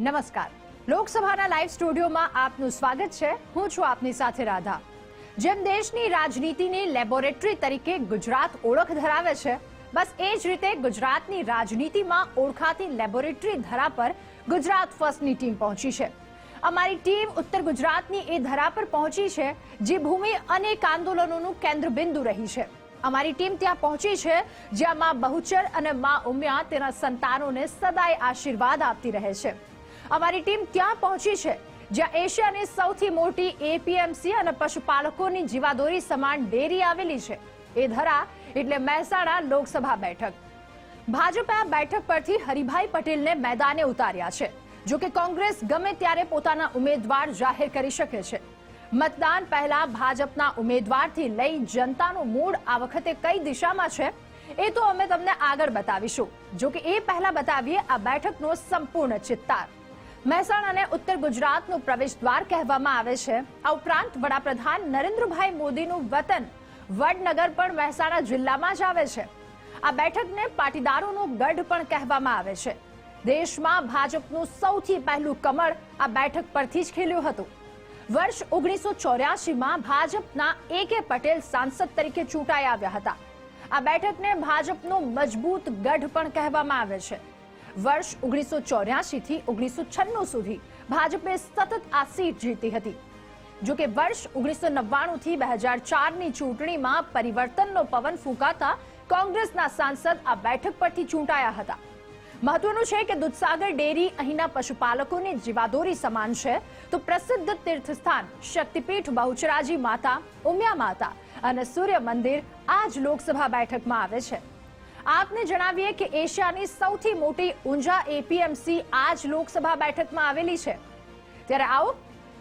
નમસ્કાર. લોકસભાના લાઈવ સ્ટુડિયોમાં આપનું સ્વાગત છે. હું છું આપની સાથે રાધા. જેમ દેશની રાજનીતિની લેબોરેટરી તરીકે ગુજરાત ઓળખ ધરાવે છે, બસ એ જ રીતે ગુજરાતની રાજનીતિમાં ઓળખાતી લેબોરેટરી ધરા પર ગુજરાત ફર્સ્ટની ટીમ પહોંચી છે. અમારી ટીમ ઉત્તર ગુજરાતની એ ધરા પર પહોંચી છે, જે ભૂમિ અનેક આંદોલનોનું કેન્દ્ર બિંદુ રહી છે. અમારી ટીમ ત્યાં પહોંચી છે, જ્યાં માં બહુચર અને માં ઉમિયા તેના સંતાનોને સદાય આશીર્વાદ આપતી રહે છે. અમારી ટીમ ત્યાં પહોંચી છે? જ્યાં એશિયાની સૌથી મોટી એપીએમસી અને પશુપાલકોની જીવાદોરી સમાન ડેરી આવેલી છે. એ ધરા એટલે મહેસાણા લોકસભા બેઠક. ભાજપે આ બેઠક પરથી હરિભાઈ પટેલને મેદાને ઉતાર્યા છે. જો કે કોંગ્રેસ ગમે ત્યારે પોતાના ઉમેદવાર જાહેર કરી શકે છે. મતદાન પહેલા ભાજપના ઉમેદવારથી લઈ જનતાનું મૂડ આ વખતે કઈ દિશામાં છે, એ તો અમે તમને આગળ બતાવીશું. જો કે એ પહેલા બતાવીએ આ બેઠકનો સંપૂર્ણ ચિત્તાર. મહેસાણાને ઉત્તર ગુજરાતનું પ્રવેશ દ્વાર કહેવામાં આવે છે. આ ઉપરાંત વડાપ્રધાન નરેન્દ્રભાઈ મોદીનું વતન વડનગર પણ મહેસાણા જિલ્લામાં જ આવે છે. આ બેઠકને પાટીદારોનું ગઢ પણ કહેવામાં આવે છે. દેશમાં ભાજપનું સૌથી પહેલું કમળ આ બેઠક પરથી જ ખીલ્યું હતું. વર્ષ ઓગણીસો ચોર્યાસીમાં ભાજપના એ કે પટેલ સાંસદ તરીકે ચૂંટાઈ આવ્યા હતા. આ બેઠકને ભાજપનું મજબૂત ગઢ પણ કહેવામાં આવે છે. વર્ષ ઓગણીસો ચોર્યાસી થી ઓગણીસો છન્નું સુધી ભાજપે સતત આ સીટ જીતી હતી. જો કે વર્ષ ઓગણીસો નવ્વાણું થી બે હજાર ચારની ચૂંટણીમાં પરિવર્તનનો પવન ફૂંકાતા કોંગ્રેસના સાંસદ આ બેઠક પરથી ચૂંટાયા હતા. મહત્વનું છે કે દૂધસાગર ડેરી અહીંના પશુપાલકોની જીવાદોરી સમાન છે. તો પ્રસિદ્ધ તીર્થસ્થાન શક્તિપીઠ બહુચરાજી માતા, ઉમિયા માતા અને સૂર્ય મંદિર આ જ લોકસભા બેઠકમાં આવે છે. આપને જણાવીએ કે એશિયાની સૌથી મોટી ઊંઝા એપીએમસી આ જ લોકસભા બેઠકમાં આવેલી છે. ત્યારે આવો,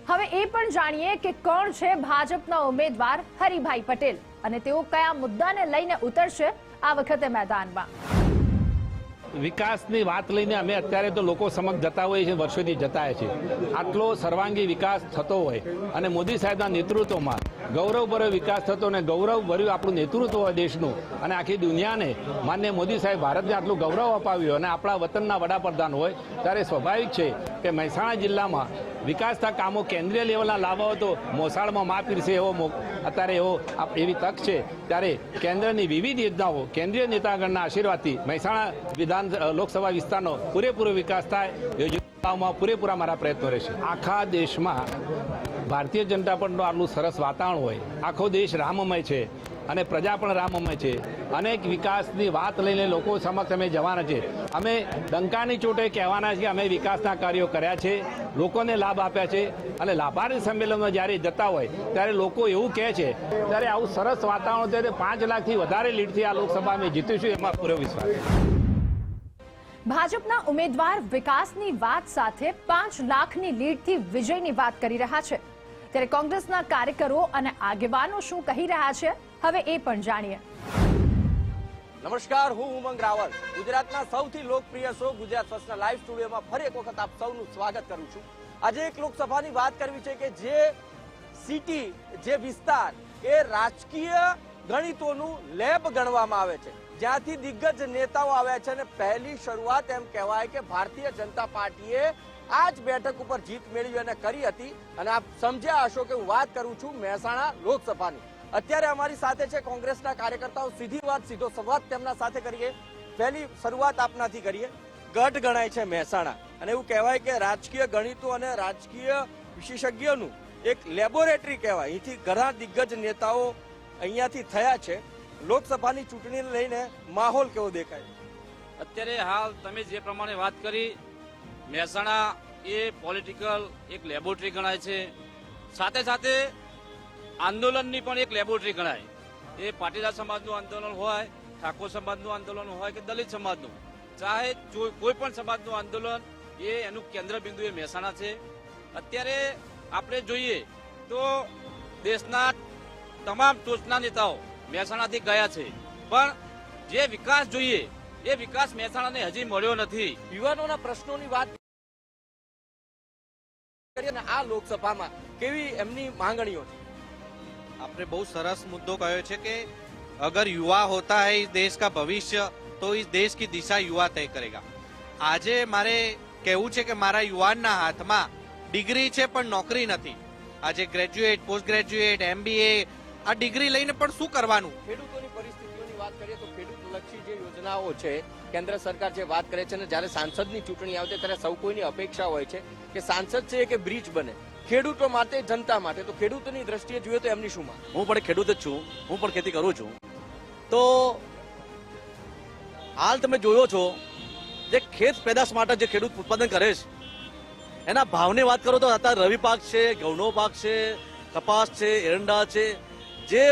હવે એ પણ જાણીએ કે કોણ છે ભાજપના ઉમેદવાર હરિભાઈ પટેલ અને તેઓ કયા મુદ્દાને લઈને ઉતરશે આ વખતે મેદાનમાં. વિકાસની વાત લઈને અમે અત્યારે તો લોકો સમક્ષ જતા હોઈએ છીએ, વર્ષોથી જતા છીએ. આટલો સર્વાંગી વિકાસ થતો હોય અને મોદી સાહેબના નેતૃત્વમાં ગૌરવભર્યો વિકાસ થતો અને ગૌરવભર્યું આપણું નેતૃત્વ દેશનું. અને આખી દુનિયાને માન્ય મોદી સાહેબ ભારતને આટલું ગૌરવ અપાવ્યું અને આપણા વતનના વડાપ્રધાન હોય, ત્યારે સ્વાભાવિક છે કે મહેસાણા જિલ્લામાં વિકાસના કામો કેન્દ્રીય લેવલના લાવવા તો મોસાળમાં મા પીરસે એવો અત્યારે એવો એવી તક છે. ત્યારે કેન્દ્રની વિવિધ યોજનાઓ, કેન્દ્રીય નેતાગણના આશીર્વાદથી મહેસાણા વિધાન લોકસભા વિસ્તારનો પૂરેપૂરો વિકાસ થાય. યોજનાઓમાં પૂરેપૂરા મારા પ્રયત્નો રહેશે. આખા દેશમાં ભારતીય જનતા પાર્ટીનું આટલું સરસ વાતાવરણ હોય, આખો દેશ રામમય છે અને પ્રજા પણ રામમય છે. અનેક વિકાસની વાત લઈને લોકો સમક્ષ અમે જવાના છે. અમે ડંકાની ચોટે કહેવાના છે કે અમે વિકાસના કાર્યો કર્યા છે, લોકોને લાભ આપ્યા છે અને લાભાર્થી સંમેલનમાં જ્યારે જતા હોય, ત્યારે લોકો એવું કહે છે, ત્યારે આવું સરસ વાતાવરણ ત્યારે પાંચ લાખથી વધારે લીડથી આ લોકસભા અમે જીતીશું, એમાં પૂરો વિશ્વાસ. ભાજપના ઉમેદવાર વિકાસની વાત સાથે પાંચ લાખની લીડથી વિજયની વાત કરી રહ્યા છે. ત્યારે કોંગ્રેસના કાર્યકરો અને આગેવાનો શું કહી રહ્યા છે, હવે એ પણ જાણીએ. નમસ્કાર, હું ઉમંગ રાવલ. ગુજરાતના સૌથી લોકપ્રિય શો ગુજરાત ફર્સ્ટના લાઈવ સ્ટુડિયોમાં ફરી એક વખત આપ સૌનું સ્વાગત કરું છું. આજે એક લોકસભાની વાત કરવી છે કે જે સિટી, જે વિસ્તાર, એ રાજકીય ગણિતોનું લેબ ગણવામાં આવે છે. જ્યાંથી દિગ્ગજ નેતાઓ આવ્યા છે અને પહેલી શરૂઆત એમ કહેવાય કે ભારતીય જનતા પાર્ટીએ આ જ બેઠક ઉપર જીત મેળવી અને કરી હતી. અને આપ સમજ્યા હશો કે હું વાત કરું છું મહેસાણા લોકસભાની. અત્યારે અમારી સાથે છે કોંગ્રેસના કાર્યકર્તાઓ. સીધી વાત, સીધો સંવાદ તેમના સાથે કરીએ. પહેલી શરૂઆત આપનાથી કરીએ. ગઢ ગણાય છે મહેસાણા. અને એવું કહેવાય કે રાજકીય ગણિતો અને રાજકીય વિશેષજ્ઞોનું એક લેબોરેટરી કહેવાય. અહીંથી ઘણા દિગ્ગજ નેતાઓ અહીંયાથી થયા છે. લોકસભાની ચૂંટણીને લઈને માહોલ કેવો દેખાય? અત્યારે હાલ તમે જે પ્રમાણે વાત કરી મહેસાણા એ પોલિટિકલ એક લેબોરેટરી ગણાય છે. સાથે સાથે આંદોલનની પણ એક લેબોરેટરી ગણાય. એ પાટીદાર સમાજનું આંદોલન હોય, ઠાકોર સમાજનું આંદોલન હોય કે દલિત સમાજનું. ચાહે કોઈ પણ સમાજનું આંદોલન, એ એનું કેન્દ્ર બિંદુ એ મહેસાણા છે. અત્યારે આપણે જોઈએ તો દેશના તમામ ટોચના નેતાઓ મહેસાણાથી ગયા છે. પણ જે વિકાસ જોઈએ, એ વિકાસ મહેસાણાને હજી મળ્યો નથી. યુવાનોના પ્રશ્નોની વાત અને આ લોકસભામાં કેવી એમની માંગણીઓ છે? આપને બહુ સરસ મુદ્દો કહ્યો છે કે અગર યુવા હોતા હૈ દેશ કા ભવિષ્ય તો ઇસ દેશ કી દિશા યુવા તય કરેગા. આજે મારે કહેવું છે કે મારા યુવાનના હાથમાં ડિગ્રી છે પણ નોકરી નથી. આજે ગ્રેજ્યુએટ પોસ્ટ ગ્રેજ્યુએટ એમબીએ આ ડિગ્રી લઈને પણ શું કરવાનું? ખેડૂતોની પરિસ્થિતિઓની વાત કરીએ તો ખેડૂત લક્ષી જે યોજનાઓ છે કેન્દ્ર સરકાર જે વાત કરે છે ને, જ્યારે સાંસદની ચૂંટણી આવે છે ત્યારે સૌ કોઈની અપેક્ષા હોય છે કે સાંસદ છે કે બ્રિજ બને. ખેડૂતો માટે, જનતા માટે. તો ખેડૂતોની દ્રષ્ટિએ જોઈએ તો એમની શું માં હું પણ ખેડૂત જ છું. હું પણ ખેતી કરું છું. તો હાલ તમે જોયો છો જે ખેત પેદાશ માટે જે ખેડૂત ઉત્પાદન કરે છે, એના ભાવની વાત કરો તો અત્યારે રવિ પાક છે, ઘઉંનો પાક છે, કપાસ છે, એરંડા છે જે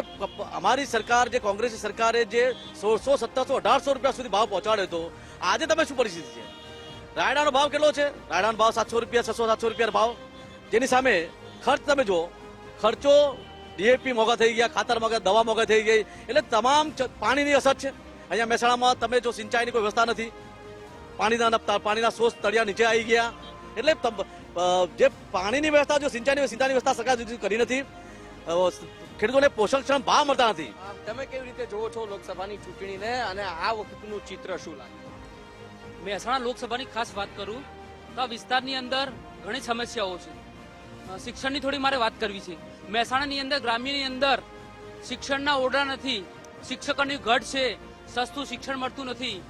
અમારી સરકાર, જે કોંગ્રેસની સરકારે જે સોળસો સત્તરસો, અઢારસો રૂપિયા સુધી ભાવ પહોંચાડ્યો હતો, આજે તમે શું પરિસ્થિતિ છે? રાયડાનો ભાવ કેટલો છે? રાયડાનો ભાવ સાતસો રૂપિયા, છસો, સાતસો રૂપિયા ભાવ. જેની સામે ખર્ચ તમે જુઓ, ખર્ચો ડીએપી મોંઘા થઈ ગયા, ખાતર મોંઘા, દવા મોંઘા થઈ ગઈ, એટલે તમામ પાણીની અસર છે. અહીંયા મહેસાણામાં તમે જો સિંચાઈની કોઈ વ્યવસ્થા નથી, પાણીના પાણીના સોર્સ તળિયા નીચે આવી ગયા, એટલે જે પાણીની વ્યવસ્થા, જો સિંચાઈની સિંચાઈની વ્યવસ્થા સરકાર કરી નથી અ, પોષણ ક્ષણ ભાવ મળતા નથી. તમે કેવી રીતે જોવો છો લોકસભાની ચૂંટણીને અને આ વખતનું ચિત્ર શું લાગે? મહેસાણા લોકસભાની ખાસ વાત કરું તો આ વિસ્તારની અંદર ઘણી સમસ્યાઓ છે. શિક્ષણની થોડી મારે વાત કરવી છે. મહેસાણાની અંદર ગ્રામ્યની અંદર શિક્ષણના ઓરડા નથી. શિક્ષકોની ઘટ છે. સસ્તું શિક્ષણ મળતું નથી.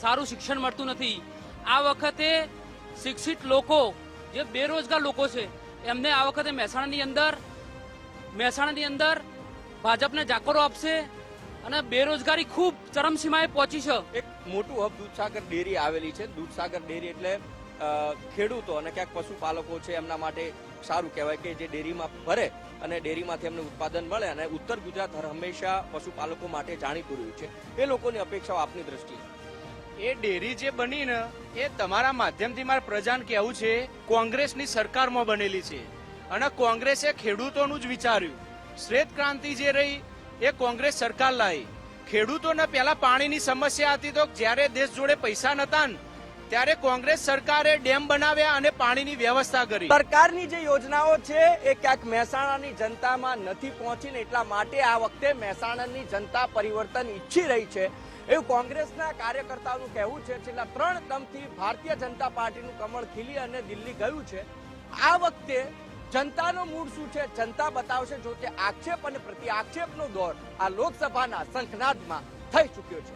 સારું શિક્ષણ મળતું નથી. આ વખતે શિક્ષિત લોકો જે બેરોજગાર લોકો છે એમને આ વખતે મહેસાણાની અંદર મહેસાણાની અંદર ભાજપને જાકરો આપશે અને બેરોજગારી ખૂબ ચરમસીમાએ પહોંચી છે. એક મોટું હબ દૂધસાગર ડેરી આવેલી છે. દૂધસાગર ડેરી એટલે ખેડૂતો અને ક્યાંક પશુપાલકો છે એમના માટે સારું કહેવાય કે જે ડેરીમાં ભરે અને ડેરીમાંથી એમને ઉત્પાદન મળે અને ઉત્તર ગુજરાત હર હંમેશા પશુપાલકો માટે જાણીતું રહ્યું છે. એ લોકોની અપેક્ષાઓ આપની દ્રષ્ટિએ? એ ડેરી જે બની ને એ તમારા માધ્યમથી મારા પ્રજાને કહેવું છે કોંગ્રેસની સરકારમાં બનેલી છે. અને કોંગ્રેસે ખેડૂતોનું જ વિચાર્યું. શ્વેત ક્રાંતિ જે રહી, એ કોંગ્રેસ સરકાર લાવી ખેડૂતોને પહેલા પાણીની સમસ્યા હતી તો જ્યારે દેશ જોડે પૈસા નતા ત્યારે કોંગ્રેસ સરકારે ડેમ બનાવ્યા અને પાણીની વ્યવસ્થા કરી. સરકારની જે યોજનાઓ છે, એ ક્યાંક મહેસાણાની જનતામાં નથી પહોંચીને એટલા માટે આ વખતે મહેસાણાની જનતા પરિવર્તન ઈચ્છી રહી છે. એવું કોંગ્રેસના કાર્યકર્તાઓનું કહેવું છે, છેલ્લા ત્રણ ટર્મથી ભારતીય જનતા પાર્ટીનું કમળ ખીલી અને દિલ્હી ગયું છે. આ વખતે જનતાનો મૂડ શું છે? જનતા બતાવશે જો તે આક્ષેપ અને પ્રતિ આક્ષેપનો દોર આ લોકસભાના શંખનાદમાં થઈ ચૂક્યો છે.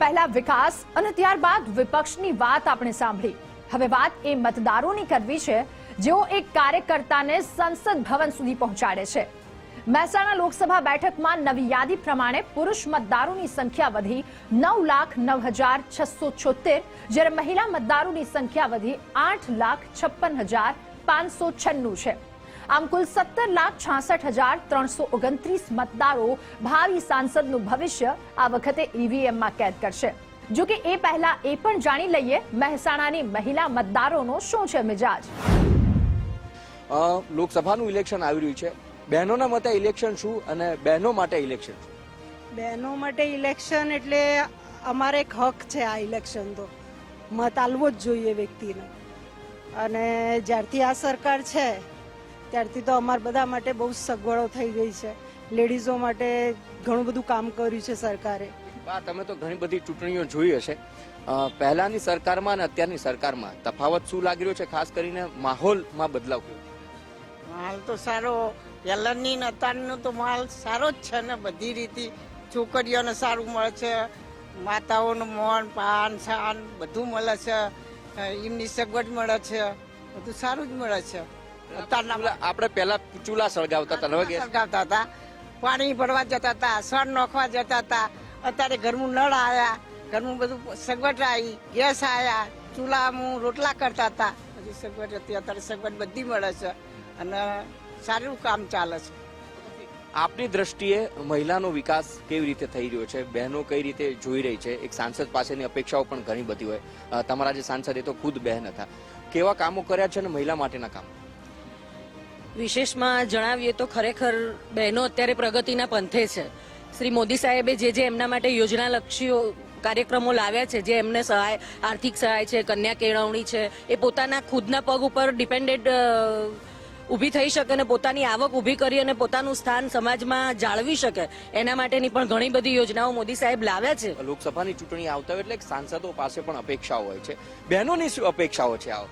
પહેલા વિકાસ અને ત્યારબાદ વિપક્ષની વાત આપણે સાંભળી. હવે વાત એ મતદારોની કરવી છે, જેઓ એક કાર્યકર્તાને સંસદ ભવન સુધી પહોંચાડે છે. મહેસાણા લોકસભા બેઠકમાં નવી યાદી પ્રમાણે પુરુષ મતદારોની સંખ્યા વધી નવ લાખ નવ હજાર છસો છોતેર જ્યારે મહિલા મતદારોની સંખ્યા વધી આઠ લાખ છપ્પન હજાર પાંચસો છન્નું છે. આમ કુલ સત્તર લાખ છાસઠ હજાર ત્રણસો ઓગણત્રીસ મતદારો ભાવિ સાંસદનું ભવિષ્ય આ વખતે ઈવીએમમાં કેદ કરશે. જો કે એ પહેલા એ પણ જાણી લઈએ મહેસાણાની મહિલા મતદારોનો શું છે મિજાજ. લોકસભાનું ઇલેક્શન આવી રહ્યું છે. બહેનોના મતે ઇલેક્શન શું અને બહેનો માટે ઇલેક્શન શું? બહેનો માટે ઇલેક્શન એટલે અમારે એક હક છે આ ઇલેક્શન તો. મત આલવો જ જોઈએ વ્યક્તિને. અને જ્યારથી આ સરકાર છે ત્યારથી તો અમારા બધા માટે બહુ સગવડો થઈ ગઈ છે. લેડીઝો માટે ઘણું બધું કામ કર્યું છે સરકારે. બા તમે તો ઘણી બધી ચૂંટણીઓ જોઈ હશે. અ, પહેલાની સરકારમાં અને અત્યારની સરકારમાં તફાવત શું લાગી રહ્યો છે? ખાસ કરીને માહોલમાં બદલાવ કયો માલ તો સારો. પહેલાંની ને અત્યારનો તો માલ સારો જ છે ને બધી રીતે. છોકરીઓને સારું મળે છે માતાઓનું મોન પાન છાન બધું મળે છે. એમની સગવડ મળે છે બધું સારું જ મળે છે. અત્યારના આપણે પહેલા ચૂલા સળગાવતા હતા હવે સળગાવતા હતા. પાણી ભરવા જતા હતા સણ નોખવા જતા હતા. અત્યારે ઘરનું નળ આવ્યા ઘરનું બધું સગવડ આવી ગેસ આવ્યા ચૂલામાં રોટલા કરતા હતા. બધી સગવડ હતી અત્યારે સગવડ બધી મળે છે. અને સારું કામ ચાલે છે. આપની દ્રષ્ટિએ મહિલાનો વિકાસ કેવી રીતે થઈ રહ્યો છે? બહેનો કઈ રીતે જોઈ રહી છે? એક સાંસદ પાસેની અપેક્ષાઓ પણ ઘણી બધી હોય. તમારા જે સાંસદ એ તો ખુદ બહેન હતા. કેવા કામો કર્યા છે અને મહિલા માટેના કામ? વિશેષમાં જણાવીએ તો ખરેખર બહેનો અત્યારે પ્રગતિના પંથે છે. શ્રી મોદી સાહેબે જે જે એમના માટે યોજનાલક્ષીઓ કાર્યક્રમો લાવ્યા છે, જે એમને સહાય, આર્થિક સહાય છે, કન્યા કેળવણી છે, એ પોતાના ખુદના પગ ઉપર ડિપેન્ડેડ ઊભી થઈ શકે અને પોતાની આવક ઊભી કરી અને પોતાનું સ્થાન સમાજમાં જાળવી શકે. એના માટેની પણ ઘણી બધી યોજનાઓ મોદી સાહેબ લાવ્યા છે. લોકસભાની ચૂંટણી આવતા હોય એટલે સાંસદો પાસે પણ અપેક્ષાઓ હોય છે. બહેનોની શું અપેક્ષાઓ છે આ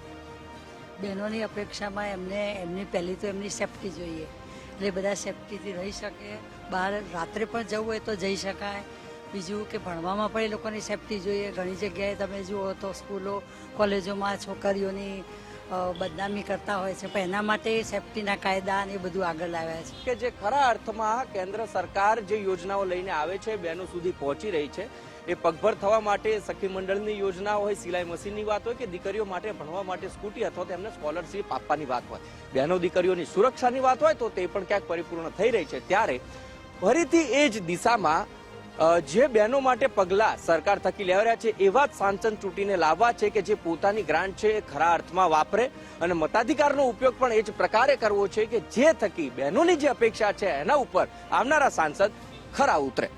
બહેનોની અપેક્ષામાં એમને એમની પહેલી તો એમની સેફટી જોઈએ. એટલે બધા સેફટીથી રહી શકે. બહાર રાત્રે પણ જવું હોય તો જઈ શકાય. બીજું કે ભણવામાં પણ એ લોકોની સેફટી જોઈએ. ઘણી જગ્યાએ તમે જુઓ તો સ્કૂલો કોલેજોમાં છોકરીઓની બદનામી કરતા હોય છે. પણ એના માટે સેફટીના કાયદા અને એ બધું આગળ લાવ્યા છે. કે જે ખરા અર્થમાં કેન્દ્ર સરકાર જે યોજનાઓ લઈને આવે છે બહેનો સુધી પહોંચી રહી છે, એ પગભર થવા માટે સખી મંડળની યોજના હોય, સિલાઈ મશીનની વાત હોય કે દીકરીઓ માટે ભણવા માટે સ્કૂટી અથવા તો એમને સ્કોલરશીપ આપવાની વાત હોય. બહેનો દીકરીઓની સુરક્ષાની વાત હોય તો તે પણ ક્યાંક પરિપૂર્ણ થઈ રહી છે. ત્યારે ફરીથી એ જ દિશામાં જે બહેનો માટે પગલા સરકાર થકી લેવાયા છે, એવા જ સાંસદ ચૂંટીને લાવવા છે કે જે પોતાની ગ્રાન્ટ છે એ ખરા અર્થમાં વાપરે અને મતાધિકારનો ઉપયોગ પણ એ જ પ્રકારે કરવો છે કે જે થકી બહેનોની જે અપેક્ષા છે એના ઉપર આવનારા સાંસદ ખરા ઉતરે.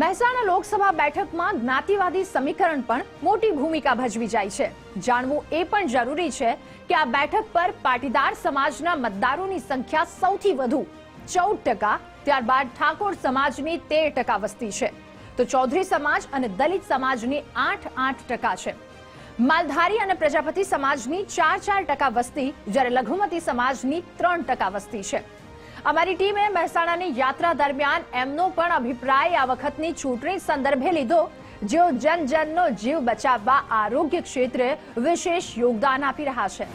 મહેસાણા લોકસભા બેઠકમાં જ્ઞાતિવાદી સમીકરણ પણ મોટી ભૂમિકા ભજવી જાય છે. જાણવું એ પણ જરૂરી છે કે આ બેઠક પર પાટીદાર સમાજના મતદારોની સંખ્યા સૌથી વધુ, ચૌદ ટકા ત્યારબાદ ઠાકોર સમાજની તેર ટકા વસ્તી છે. તો ચૌધરી સમાજ અને દલિત સમાજની આઠ આઠ ટકા છે. માલધારી અને પ્રજાપતિ સમાજની ચાર ચાર ટકા વસ્તી, જ્યારે લઘુમતી સમાજની ત્રણ ટકા વસ્તી છે. અમારી ટીમે મહેસાણાની યાત્રા દરમિયાન એમનો પણ અભિપ્રાય આ વખતની ચૂંટણી સંદર્ભે લીધો, જેઓ જન જનનો જીવ બચાવવા આરોગ્ય ક્ષેત્રે વિશેષ યોગદાન આપી રહ્યા છે.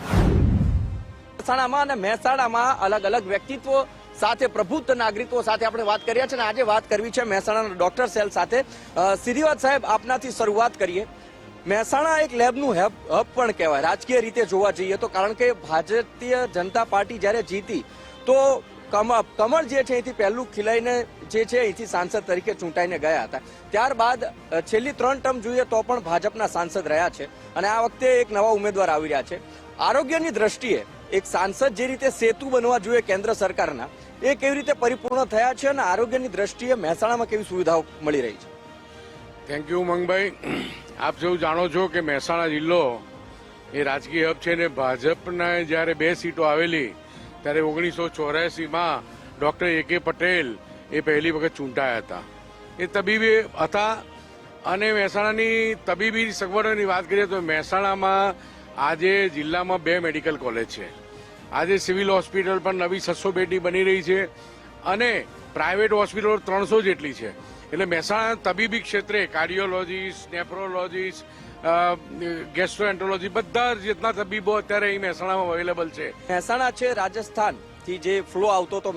મહેસાણામાં અને મહેસાણામાં અલગ અલગ વ્યક્તિત્વો સાથે પ્રબુદ્ધ નાગરિકો સાથે આપણે વાત કર્યા છે અને આજે વાત કરવી છે મહેસાણાના ડોક્ટર સેલ સાથે. અ, સાહેબ આપનાથી શરૂઆત કરીએ. મહેસાણા એક લેબનું હબ પણ કહેવાય. રાજકીય રીતે જોવા જઈએ તો કારણ કે ભારતીય જનતા પાર્ટી જ્યારે જીતી તો કમર કમળ જે છે અહીંથી પહેલું ખીલાઈને જે છે અહીંથી સાંસદ તરીકે ચૂંટાઈને ગયા હતા. ત્યારબાદ છેલ્લી ત્રણ ટર્મ જોઈએ તો પણ ભાજપના સાંસદ રહ્યા છે અને આ વખતે એક નવા ઉમેદવાર આવી રહ્યા છે. આરોગ્યની દ્રષ્ટિએ એક સાંસદ જે રીતે સેતુ બનવા જોઈએ કેન્દ્ર સરકારના એ કેવી રીતે પરિપૂર્ણ થયા છે અને આરોગ્યની દ્રષ્ટિએ મહેસાણામાં કેવી સુવિધાઓ મળી રહી છે? થેન્ક યુ મંગભાઈ આપ સૌ જાણો છો કે મહેસાણા જિલ્લો એ રાજકીય હબ છે ને ભાજપના જ્યારે બે સીટો આવેલી, ત્યારે ઓગણીસો ચોરાસીમાં ડૉક્ટર એ કે પટેલ એ પહેલી વખત ચૂંટાયા હતા. એ તબીબી હતા અને મહેસાણાની તબીબી સગવડોની વાત કરીએ તો મહેસાણામાં આજે જિલ્લામાં બે મેડિકલ કોલેજ છે. આજે સિવિલ હોસ્પિટલ પણ નવી છસો બેડની બની રહી છે અને પ્રાઇવેટ હોસ્પિટલો ત્રણસો જેટલી છે. એટલે મહેસાણા તબીબી ક્ષેત્રે કાર્ડિયોલોજીસ્ટ, નેફ્રોલોજીસ્ટ ગેસ્ટ્રોએન્ટ્રોલોજી બધા જેટલા તબીબો અત્યારે અહીં મહેસાણામાં અવેલેબલ છે. મહેસાણા છે રાજસ્થાનથી જે ફ્લો આવતો હતો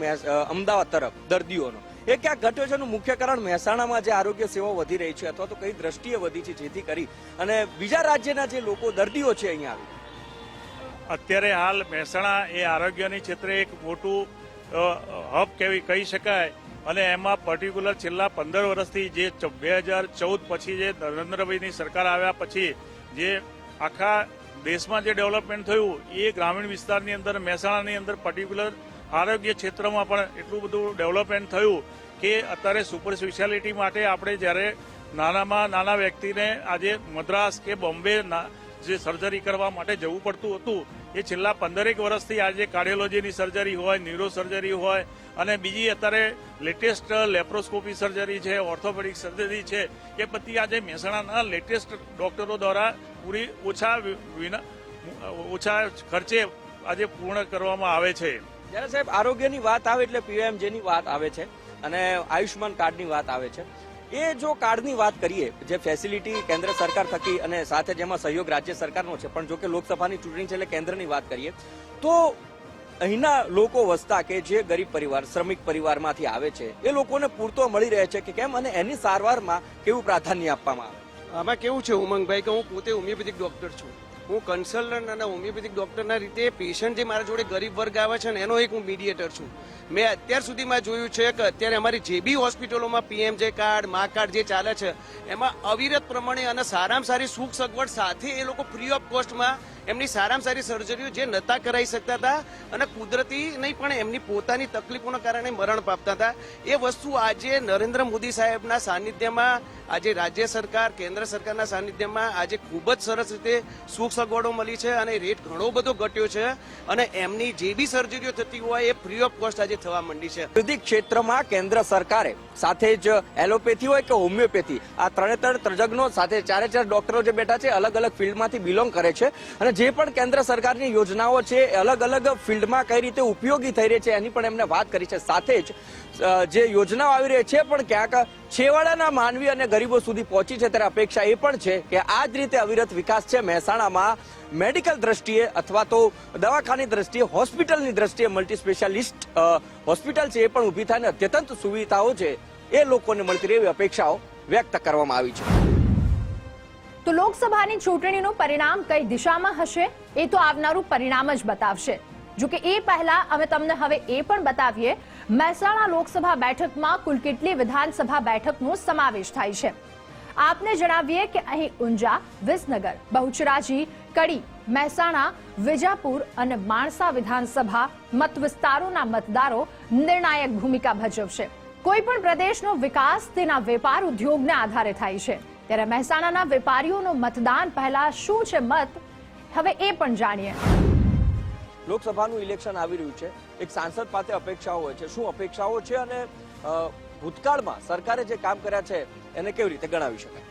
અમદાવાદ તરફ, દર્દીઓનો. એ ક્યાં ઘટ્યો છે એનું મુખ્ય કારણ મહેસાણામાં જે આરોગ્ય સેવાઓ વધી રહી છે અથવા તો કઈ દ્રષ્ટિએ વધી છે જેથી કરી અને બીજા રાજ્યના જે લોકો, દર્દીઓ છે અહીંયા આવી. અત્યારે હાલ મહેસાણા એ આરોગ્યની ક્ષેત્રે એક મોટું હબ કેવી કહી શકાય. અને એમાં પર્ટિક્યુલર છેલ્લા પંદર વર્ષથી જે બે હજાર ચૌદ પછી જે નરેન્દ્રભાઈની સરકાર આવ્યા પછી જે આખા દેશમાં જે ડેવલપમેન્ટ થયું, એ ગ્રામીણ વિસ્તારની અંદર, મહેસાણાની અંદર પર્ટિક્યુલર આરોગ્ય ક્ષેત્રમાં પણ એટલું બધું ડેવલપમેન્ટ થયું કે અત્યારે સુપર સ્પેશિયાલિટી માટે આપણે જ્યારે નાનામાં નાના વ્યક્તિને આજે મદ્રાસ કે બોમ્બે ના- જે સર્જરી કરવા માટે જવું પડતું હતું, એ છેલ્લા પંદરેક વર્ષથી આજે કાર્ડિયોલોજીની સર્જરી હોય ન્યુરો સર્જરી હોય, અને બીજી અત્યારે લેટેસ્ટ લેપ્રોસ્કોપી સર્જરી છે ઓર્થોપેડિક સર્જરી છે, એ બધી આજે મહેસાણાના લેટેસ્ટ ડોક્ટરો દ્વારા પૂરી ઓછા વિના, ઓછા ખર્ચે આજે પૂર્ણ કરવામાં આવે છે. જ્યારે સાહેબ આરોગ્યની વાત આવે એટલે પીએમજેની વાત આવે છે અને આયુષ્યમાન કાર્ડની વાત આવે છે. એ જો કાર્ડની વાત કરીએ, જે ફેસિલિટી કેન્દ્ર સરકાર થકી અને સાથે જેમાં સહયોગ રાજ્ય સરકારનો છે, પણ જો કે લોકસભાની ચૂંટણી છે એટલે કેન્દ્રની વાત કરીએ, તો અહીંના લોકો વસતા કે જે ગરીબ પરિવાર, શ્રમિક પરિવારમાંથી આવે છે, એ લોકોને પૂરતો મળી રહે છે કે કેમ અને એની સારવારમાં કેવું પ્રાધાન્ય આપવામાં આવે? આમાં કેવું છે ઉમંગભાઈ, કે હું પોતે હોમિયોપેથિક ડોક્ટર છું. હું કન્સલ્ટન્ટ અને હોમિયોપેથિક ડોક્ટરના રીતે પેશન્ટ જે મારા જોડે ગરીબ વર્ગ આવે છે ને, એનો એક હું મીડિયેટર છું. મેં અત્યાર સુધીમાં જોયું છે કે અત્યારે અમારી જે બી હોસ્પિટલોમાં પીએમજે કાર્ડ મા કાર્ડ જે ચાલે છે, એમાં અવિરત પ્રમાણે અને સારામાં સારી સુખ સગવડ સાથે એ લોકો ફ્રી ઓફ કોસ્ટમાં એમની સારામાં સારી સર્જરીઓ જે નતા કરાવી શકતા હતા અને કુદરતી નહીં, પણ એમની પોતાની તકલીફોના કારણે મરણ પામતા હતા. એ વસ્તુ આજે નરેન્દ્ર મોદી સાહેબના સાનિધ્યમાં, આજે રાજ્ય સરકાર, કેન્દ્ર સરકારના સાનિધ્યમાં આજે ખૂબ જ સરસ રીતે સુખ સગવડો મળી છે અને રેટ ઘણો બધો ઘટ્યો છે. અને એમની જે બી સર્જરીઓ થતી હોય એ ફ્રી ઓફ કોસ્ટ આજે થવા માંડી છે. આયુર્વેદિક ક્ષેત્રમાં કેન્દ્ર સરકારે સાથે જ એલોપેથી હોય કે હોમિયોપેથી, આ ત્રણે ત્રણ તજજ્ઞો સાથે ચારે ચાર ડોક્ટરો જે બેઠા છે અલગ અલગ ફિલ્ડમાંથી બિલોંગ કરે છે. અને જે પણ કેન્દ્ર સરકારની યોજનાઓ છે અલગ અલગ ફિલ્ડમાં કઈ રીતે ઉપયોગી થઈ રહી છે, એની પણ એમને વાત કરી છે. સાથે જ જે યોજનાઓ આવી રહી છે, પણ ક્યાંક છેવાડાના માનવી અને ગરીબો સુધી પહોંચી છે, ત્યારે અપેક્ષા એ પણ છે કે આ જ રીતે અવિરત વિકાસ છે. મહેસાણામાં મેડિકલ દ્રષ્ટિએ અથવા તો દવાખાની દ્રષ્ટિએ, હોસ્પિટલની દ્રષ્ટિએ મલ્ટી સ્પેશિયાલિસ્ટ હોસ્પિટલ છે, એ પણ ઊભી થાય અને અદ્યતન સુવિધાઓ છે, એ લોકોને મળતી રહે એવી અપેક્ષાઓ વ્યક્ત કરવામાં આવી છે. તો લોકસભાની ચૂંટણીનું પરિણામ કઈ દિશામાં હશે? એ તો આવનારું પરિણામ જ બતાવશે. જો કે એ પહેલા અમે તમને હવે એ પણ બતાવીએ, મહેસાણા લોકસભા બેઠકમાં કુલ કેટલી વિધાનસભા બેઠકનો સમાવેશ થાય છે? આપને જણાવીએ કે અહીં ઊંઝા, વિસનગર, બહુચરાજી, કડી, મહેસાણા, વિજાપુર અને માણસા વિધાનસભા મત વિસ્તારોના મતદારો નિર્ણાયક ભૂમિકા ભજવશે. કોઈ પણ પ્રદેશનો વિકાસ તેના વેપાર ઉદ્યોગને આધારે થાય છે. ત્યારે મહેસાણાના વેપારીઓનું મતદાન પહેલા શું છે મત હવે એ પણ જાણીએ. લોકસભાનું ઇલેક્શન આવી રહ્યું છે. એક સાંસદ પાસે અપેક્ષાઓ હોય છે. શું અપેક્ષાઓ છે અને ભૂતકાળમાં સરકારે જે કામ કર્યા છે એને કેવી રીતે ગણાવી શકાય?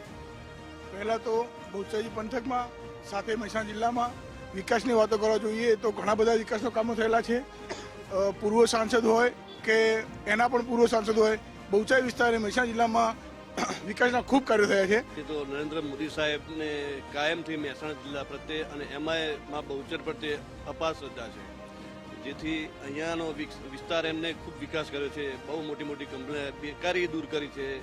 પહેલા તો બહુચરાજી પંથકમાં સાથે મહેસાણા જિલ્લામાં વિકાસની વાતો કરવા જોઈએ. તો ઘણા બધા વિકાસના કામો થયેલા છે. પૂર્વ સાંસદ હોય કે એના પણ પૂર્વ સાંસદ હોય બહુચાઈ વિસ્તાર અને મહેસાણા જિલ્લામાં વિકાસના ખૂબ કાર્યો થયા છે. એ તો નરેન્દ્ર મોદી સાહેબને કાયમથી મહેસાણા જિલ્લા પ્રત્યે અને એમાંયમાં બહુચર પ્રત્યે અપાર શ્રદ્ધા છે. જેથી અહીંયાનો વિસ્તાર એમને ખૂબ વિકાસ કર્યો છે. બહુ મોટી મોટી કંપની બેકારી દૂર કરી છે.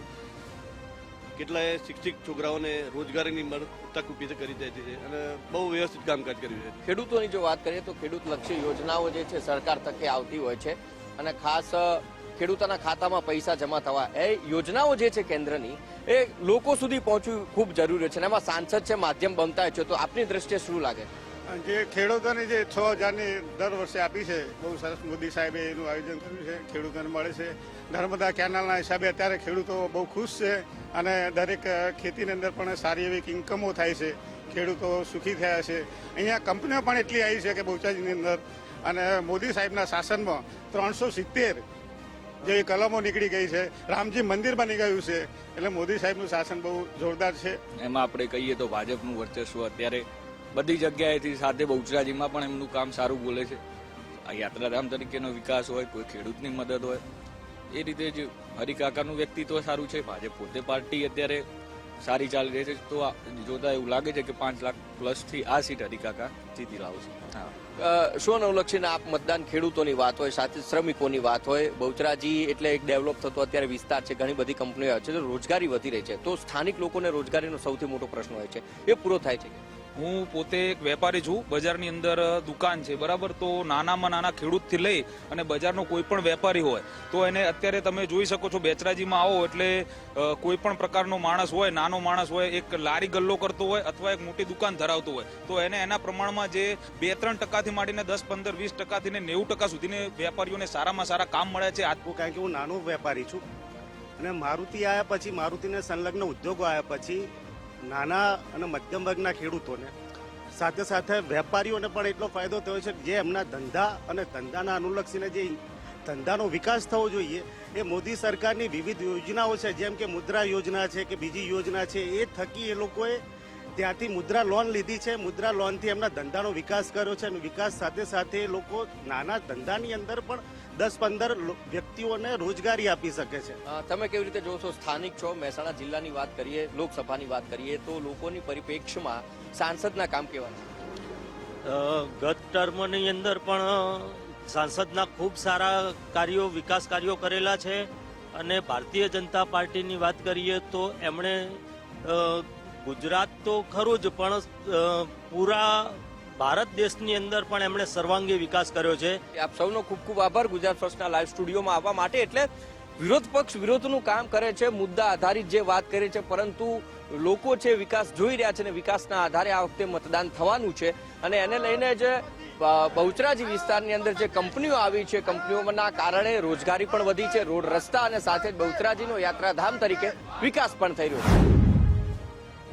કેટલાય શિક્ષિત છોકરાઓને રોજગારીની મળ- તક ઊભી કરી દે છે અને બહુ વ્યવસ્થિત કામકાજ કર્યું છે. ખેડૂતોની જો વાત કરીએ તો ખેડૂત લક્ષી યોજનાઓ જે છે સરકાર તકે આવતી હોય છે. અને ખાસ ખેડૂતોના ખાતામાં પૈસા જમા થવા. એ યોજનાઓ જે છે કેન્દ્રની, એ લોકો સુધી પહોંચવું ખૂબ જરૂરી છે અને એમાં સાંસદ છે, માધ્યમ બનતા છે, તો આપની દ્રષ્ટિએ શું લાગે? જે ખેડૂતોને જે છ હજારની દર વર્ષે આપી છે, બહુ સરસ મોદી સાહેબે એનું આયોજન કર્યું છે, ખેડૂતોને મળે છે. નર્મદા કેનાલના હિસાબે અત્યારે ખેડૂતો બહુ ખુશ છે અને દરેક ખેતીની અંદર પણ સારી એવી ઇન્કમો થાય છે. ખેડૂતો સુખી થયા છે. અહીંયા કંપનીઓ પણ એટલી આવી છે કે બહુચાજીની અંદર. અને મોદી સાહેબના શાસનમાં ત્રણસો સિત્તેર જેવી કલમો નીકળી ગઈ છે. રામજી મંદિર બની ગયું છે. એટલે મોદી સાહેબનું શાસન બહુ જોરદાર છે. એમાં આપણે કહીએ તો ભાજપનું વર્ચસ્વ અત્યારે બધી જગ્યાએથી સાથે બહુચરાજીમાં પણ એમનું કામ સારું બોલે છે. આ યાત્રાધામ તરીકેનો વિકાસ હોય, કોઈ ખેડૂતની મદદ હોય, એ રીતે જ હરિકાકાનું વ્યક્તિત્વ સારું છે. ભાજપ પોતે પાર્ટી અત્યારે સારી ચાલી રહી છે. તો જોતા એવું લાગે છે કે પાંચ લાખ પ્લસથી આ સીટ હરિકાકા જીતી લાવશે હા. શું અનુલક્ષીને આપ મતદાન ખેડૂતોની વાત હોય, સાથે શ્રમિકોની વાત હોય? બહુચરાજી એટલે એક ડેવલપ થતો અત્યારે વિસ્તાર છે. ઘણી બધી કંપનીઓ છે રોજગારી વધી રહી છે. તો સ્થાનિક લોકોને રોજગારીનો સૌથી મોટો પ્રશ્ન હોય છે. એ પૂરો થાય છે હું પોતે એક વેપારી છું, બજારની અંદર દુકાન છે, બરાબર? તો નાનામાં નાના ખેડૂતથી લઈ અને બજારનો કોઈ પણ વેપારી હોય, તો એને અત્યારે તમે જોઈ શકો છો, બેચરાજીમાં આવો એટલે કોઈ પણ પ્રકારનો માણસ હોય, નાનો માણસ હોય, એક લારી ગલ્લો કરતો હોય અથવા એક મોટી દુકાન ધરાવતો હોય, તો એને એના પ્રમાણમાં જે બે ત્રણ ટકાથી માંડીને દસ પંદર વીસ ટકાથી નેવું ટકા સુધીને વેપારીઓને સારામાં સારા કામ મળે છે. આજ કારણ કે હું નાનો વેપારી છું અને મારુતિ આવ્યા પછી, મારુતિને સંલગ્ન ઉદ્યોગો આવ્યા પછી નાના અને મધ્યમ વર્ગના ખેડૂતોને સાથે સાથે વેપારીઓને પણ એટલો ફાયદો થયો છે જે એમના ધંધા અને ધંધાના અનુલક્ષીને જે ધંધાનો વિકાસ થવો જોઈએ, એ મોદી સરકારની વિવિધ યોજનાઓ છે, જેમ કે મુદ્રા યોજના છે કે બીજી યોજના છે, એ થકી એ લોકોએ ત્યાંથી મુદ્રા લોન લીધી છે. મુદ્રા લોનથી એમના ધંધાનો વિકાસ કર્યો છે અને વિકાસ સાથે સાથે એ લોકો નાના ધંધાની અંદર પણ દસ પંદર વ્યક્તિઓને રોજગારી આપી શકે છે. તમે કેવી રીતે જોશો? સ્થાનિક છો મહેસાણા જિલ્લાની વાત કરીએ લોકસભાની વાત કરીએ તો લોકોની પરિપ્રેક્ષમાં સાંસદના કામ કેવા છે? ગત ટર્મની અંદર પણ સાંસદના ખૂબ સારા કાર્યો વિકાસ કાર્યો કરેલા છે. અને ભારતીય જનતા પાર્ટીની વાત કરીએ તો એમણે ગુજરાત તો ખરું જ પણ પૂરા ભારત દેશની અંદર પણ એમણે સર્વાંગી વિકાસ કર્યો છે. આપ સૌનો ખૂબ ખૂબ આભાર. ગુજરાત ફર્સ્ટના લાઈવ સ્ટુડિયોમાં આવવા માટે એટલે વિરોધ પક્ષ વિરોધનું કામ કરે છે, મુદ્દા આધારિત જે વાત કરે છે, પરંતુ લોકો છે વિકાસ જોઈ રહ્યા છે અને વિકાસના આધારે આ વખતે મતદાન થવાનું છે અને એને લઈને જે બહુચરાજી વિસ્તારની અંદર જે કંપનીઓ આવી છે, કંપનીઓના કારણે રોજગારી પણ વધી છે, રોડ રસ્તા અને સાથે જ બહુચરાજીનો યાત્રાધામ તરીકે વિકાસ પણ થઈ રહ્યો છે.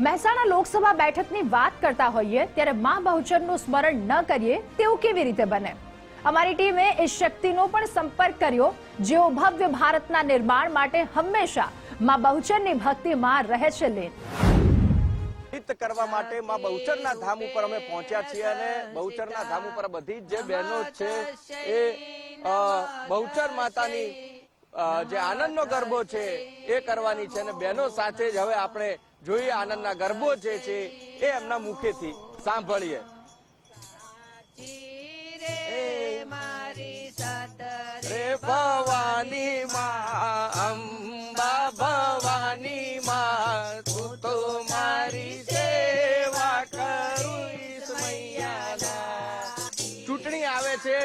મહેસાણા લોકસભા બેઠકની વાત કરતા હોઈએ, ત્યારે મા બહુચરનું સ્મરણ ન કરીએ, તેવું કેવી રીતે બને? અમારી ટીમે એ શક્તિનો પણ સંપર્ક કર્યો, જેઓ ભવ્ય ભારતના નિર્માણ માટે હંમેશા મા બહુચરની ભક્તિમાં રહે છે લીન. કરવા માટે માં બહુચરના ધામ ઉપર અમે પહોંચ્યા છીએ અને બહુચરના ધામ ઉપર બધી જ બહેનો છે એ બહુચર માતાની જે આનંદનો ગરબો છે એ કરવાની છે અને બહેનો સાથે જ હવે આપણે જોઈએ આનંદના ગરબો જે છે એ એમના મુખેથી સાંભળીએ. રે ભવાની માં અંબા ભવાની માં તું તો મારી સેવા કરું ચૂંટણી આવે છે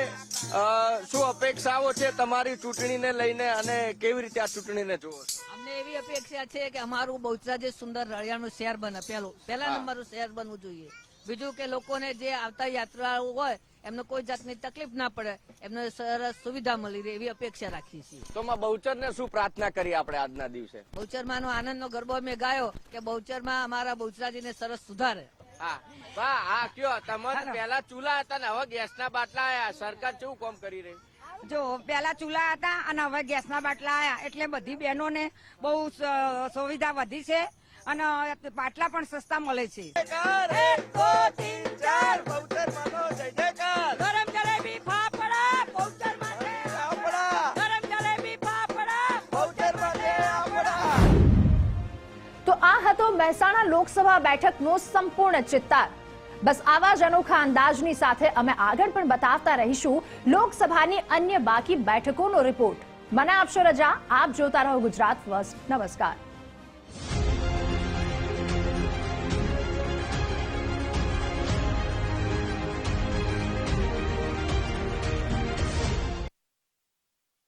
શું અપેક્ષાઓ છે તમારી ચૂંટણીને લઈને અને કેવી રીતે આ ચૂંટણીને જુઓ અમને એવી અપેક્ષા છે કે અમારું બહુચરાજી સુંદર રળિયાનું શહેર બને પહેલું પહેલા નંબરનું શહેર બનવું જોઈએ. બીજું કે લોકોને જે આવતા યાત્રાઓ હોય એમને કોઈ જાતની તકલીફ ના પડે એમને સરસ સુવિધા મળી રહે એવી અપેક્ષા રાખીએ છીએ. તો માં બહુચરને શું પ્રાર્થના કરી આપણે આજના દિવસે? બહુચરમાં નો ગરબો મેં ગાયો કે બહુચરમાં અમારા બહુચરાજીને સરસ સુધારે. હા. હા કયો. તમારે પેલા ચૂલા હતા ને હવે ગેસના બાટલા આયા. સરકાર કેવું કામ કરી રહી? જો પેલા ચૂલા હતા અને હવે ગેસના બાટલા આયા. એટલે બધી બહેનોને બહુ સ- સુવિધા વધી છે અને બાટલા પણ સસ્તા મળે છે. તો આ હતો મહેસાણા લોકસભા બેઠકનો સંપૂર્ણ ચિત્તાર બસ આવા જ અનોખા અંદાજની સાથે અમે આગળ પણ બતાવતા રહીશું લોકસભાની અન્ય બાકી બેઠકોનો રિપોર્ટ. મને આપશો રજા, આપ જોતા રહો ગુજરાત ફર્સ્ટ. નમસ્કાર.